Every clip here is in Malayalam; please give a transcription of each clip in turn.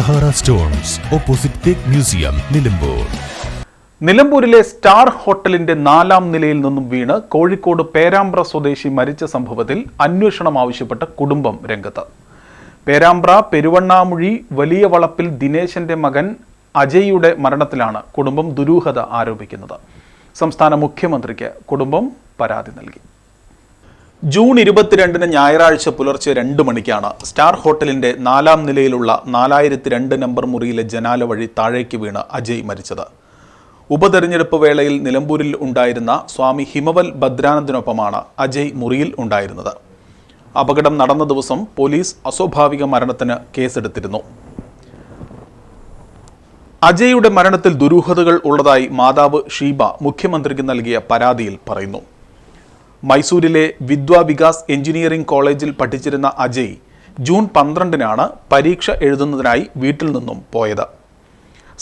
സഹാറ സ്റ്റോൺസ് ഓപ്പോസിറ്റ് തേക്ക് മ്യൂസിയം നിലമ്പൂർ. നിലമ്പൂരിലെ സ്റ്റാർ ഹോട്ടലിന്റെ നാലാം നിലയിൽ നിന്നും വീണ് കോഴിക്കോട് പേരാമ്പ്ര സ്വദേശി മരിച്ച സംഭവത്തിൽ അന്വേഷണം ആവശ്യപ്പെട്ട കുടുംബം രംഗത്ത്. പേരാമ്പ്ര പെരുവണ്ണാമുഴി വലിയ വളപ്പിൽ ദിനേശന്റെ മകൻ അജയ്യുടെ മരണത്തിലാണ് കുടുംബം ദുരൂഹത ആരോപിക്കുന്നത്. സംസ്ഥാന മുഖ്യമന്ത്രിക്ക് കുടുംബം പരാതി നൽകി. ജൂൺ ഇരുപത്തിരണ്ടിന് ഞായറാഴ്ച പുലർച്ചെ രണ്ട് മണിക്കാണ് സ്റ്റാർ ഹോട്ടലിന്റെ നാലാം നിലയിലുള്ള നാലായിരത്തി രണ്ട് നമ്പർ മുറിയിലെ ജനാല വഴി താഴേക്ക് വീണ് അജയ് മരിച്ചത്. ഉപതെരഞ്ഞെടുപ്പ് വേളയിൽ നിലമ്പൂരിൽ ഉണ്ടായിരുന്ന സ്വാമി ഹിമവൽ ഭദ്രാനന്ദിനൊപ്പമാണ് അജയ് മുറിയിൽ ഉണ്ടായിരുന്നത്. അപകടം നടന്ന ദിവസം പോലീസ് അസ്വാഭാവിക മരണത്തിന് കേസെടുത്തിരുന്നു. അജയുടെ മരണത്തിൽ ദുരൂഹതകൾ ഉള്ളതായി മാതാവ് ഷീബ മുഖ്യമന്ത്രിക്ക് നൽകിയ പരാതിയിൽ പറയുന്നു. മൈസൂരിലെ വിദ്വാ വികാസ് എഞ്ചിനീയറിംഗ് കോളേജിൽ പഠിച്ചിരുന്ന അജയ് ജൂൺ പന്ത്രണ്ടിനാണ് പരീക്ഷ എഴുതുന്നതിനായി വീട്ടിൽ നിന്നും പോയത്.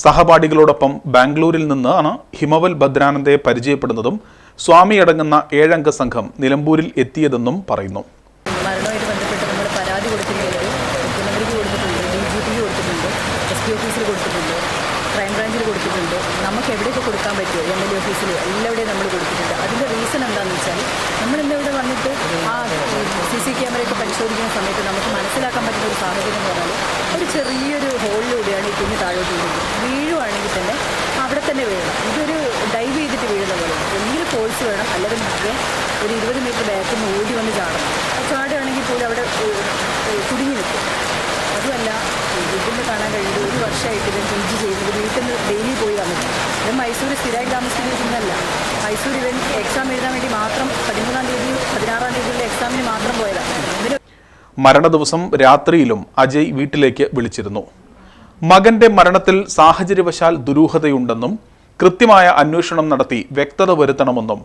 സഹപാഠികളോടൊപ്പം ബാംഗ്ലൂരിൽ നിന്നാണ് ഹിമവൽ ഭദ്രാനന്ദയെ പരിചയപ്പെടുന്നതും സ്വാമി അടങ്ങുന്ന ഏഴംഗ സംഘം നിലമ്പൂരിൽ എത്തിയതെന്നും പറയുന്നു. മരണവുമായിട്ട് ബന്ധപ്പെട്ട് നമ്മൾ പരാതി കൊടുത്തിട്ടുള്ളത് മുഖ്യമന്ത്രിക്ക് കൊടുത്തിട്ടുണ്ട് ഡി ജി പിക്ക് കൊടുത്തിട്ടുണ്ട് എസ് പി ഓഫീസിൽ കൊടുത്തിട്ടുണ്ട് ക്രൈം ബ്രാഞ്ചിൽ കൊടുത്തിട്ടുണ്ട്. നമുക്ക് എവിടെയൊക്കെ കൊടുക്കാൻ പറ്റുമോ? എം എൽ എ ഓഫീസിൽ എല്ലാവിടെയും നമ്മൾ കൊടുത്തിട്ടുണ്ട്. അതിന്റെ റീസൺ എന്താണെന്ന് വെച്ചാൽ നമ്മൾ ഇന്ന് ഇവിടെ വന്നിട്ട് ആ സി സി ക്യാമറയൊക്കെ പരിശോധിക്കുന്ന സമയത്ത് നമുക്ക് മനസ്സിലാക്കാൻ പറ്റുന്ന ഒരു സാഹചര്യം എന്ന് പറഞ്ഞാൽ ഒരു ചെറിയൊരു ഹോളിലൂടെയാണ് ഈ കുഞ്ഞ് താഴോട്ട് വീഴുന്നത്. വീഴുവാണെങ്കിൽ തന്നെ അവിടെ തന്നെ വീഴണം. ഇതൊരു ഡൈവ് ചെയ്തിട്ട് വീഴുന്ന പോലെ എന്തെങ്കിലും ഫോഴ്സ് വേണം. അല്ലെങ്കിൽ നമുക്ക് ഒരു ഇരുപത് മീറ്റർ ബാക്കിൽ നിന്ന് ഓടി വന്ന് ചാടണം. ചാടുകയാണെങ്കിൽ പോലും അവിടെ കുടുങ്ങി നിൽക്കും. അതുമല്ല വീട്ടിൽ കാണാൻ കഴിയുന്നത് ഒരു വർഷമായിട്ട് ഇവൻ പി ജി ചെയ്യുന്നത് വീട്ടിൽ നിന്ന് ഡെയിലി പോയി വന്നിട്ടുണ്ട്. ഇത് മൈസൂർ സ്ഥിരമായി താമസിക്കുന്നതല്ല മൈസൂർ ഇവൻ എക്സാം എഴുതാൻ വേണ്ടി മാത്രം പതിമൂന്നാം തീയതി പതിനാറാം തീയതിയിലെ എക്സാമിന് മാത്രം പോയതാണ്. മരണദിവസം രാത്രിയിലും അജയ് വീട്ടിലേക്ക് വിളിച്ചിരുന്നു. മകന്റെ മരണത്തിൽ സാഹചര്യവശാൽ ദുരൂഹതയുണ്ടെന്നും കൃത്യമായ അന്വേഷണം നടത്തി വ്യക്തത വരുത്തണമെന്നും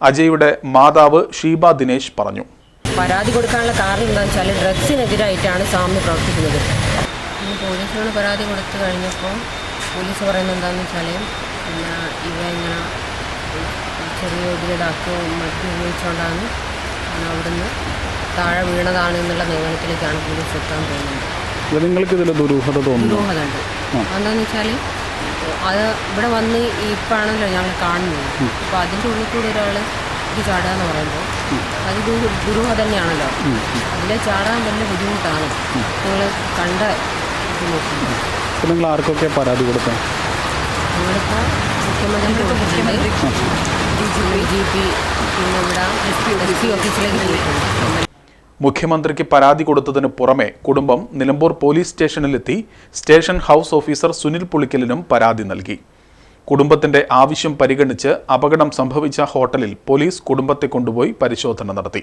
അജയുടെ മാതാവ് ഷീബ ദിനേശ് പറഞ്ഞു. പരാതി കൊടുക്കാനുള്ള കാരണം എന്താണെന്ന് വെച്ചാൽ ഡ്രഗ്സിനെതിരായിട്ടാണ് സ്വാമി പ്രവർത്തിക്കുന്നത്. പിന്നെ പോലീസിനോട് പരാതി കൊടുത്തു കഴിഞ്ഞപ്പോൾ പോലീസ് പറയുന്നത് എന്താണെന്ന് വെച്ചാൽ പിന്നെ ഇവ ഇങ്ങനെ ചെറിയ ഇതിലിതാക്കോ മറ്റും ഉപയോഗിച്ചുകൊണ്ടാണ് അവിടുന്ന് താഴെ വീണതാണ് എന്നുള്ള നിഗമനത്തിലേക്കാണ് പോലീസ് എത്താൻ തോന്നുന്നത് നിങ്ങൾക്ക് ഇതിൽ ദുരൂഹത തോന്നുന്നു? ദുരൂഹത ഉണ്ട് എന്താണെന്ന് വെച്ചാൽ അത് ഇവിടെ വന്ന് ഇപ്പോഴാണല്ലോ ഞങ്ങൾ കാണുന്നത്. അപ്പോൾ അതിന്റെ ഉള്ളിൽ കൂടി ഒരാൾ ഇത് ചാടുക എന്ന് പറയുമ്പോൾ അത് ദു- ദുരൂഹത തന്നെയാണല്ലോ. അതിലെ ചാടാൻ വലിയ ബുദ്ധിമുട്ടാണ്. നിങ്ങൾ കണ്ട നിങ്ങൾ ആർക്കൊക്കെ പരാതി നമ്മളിപ്പോൾ മുഖ്യമന്ത്രിക്ക് പരാതി കൊടുത്തതിന് പുറമെ കുടുംബം നിലമ്പൂർ പോലീസ് സ്റ്റേഷനിലെത്തി സ്റ്റേഷൻ ഹൗസ് ഓഫീസർ സുനിൽ പുളിക്കലിനും പരാതി നൽകി. കുടുംബത്തിന്റെ ആവശ്യം പരിഗണിച്ച് അപകടം സംഭവിച്ച ഹോട്ടലിൽ പോലീസ് കുടുംബത്തെ കൊണ്ടുപോയി പരിശോധന നടത്തി.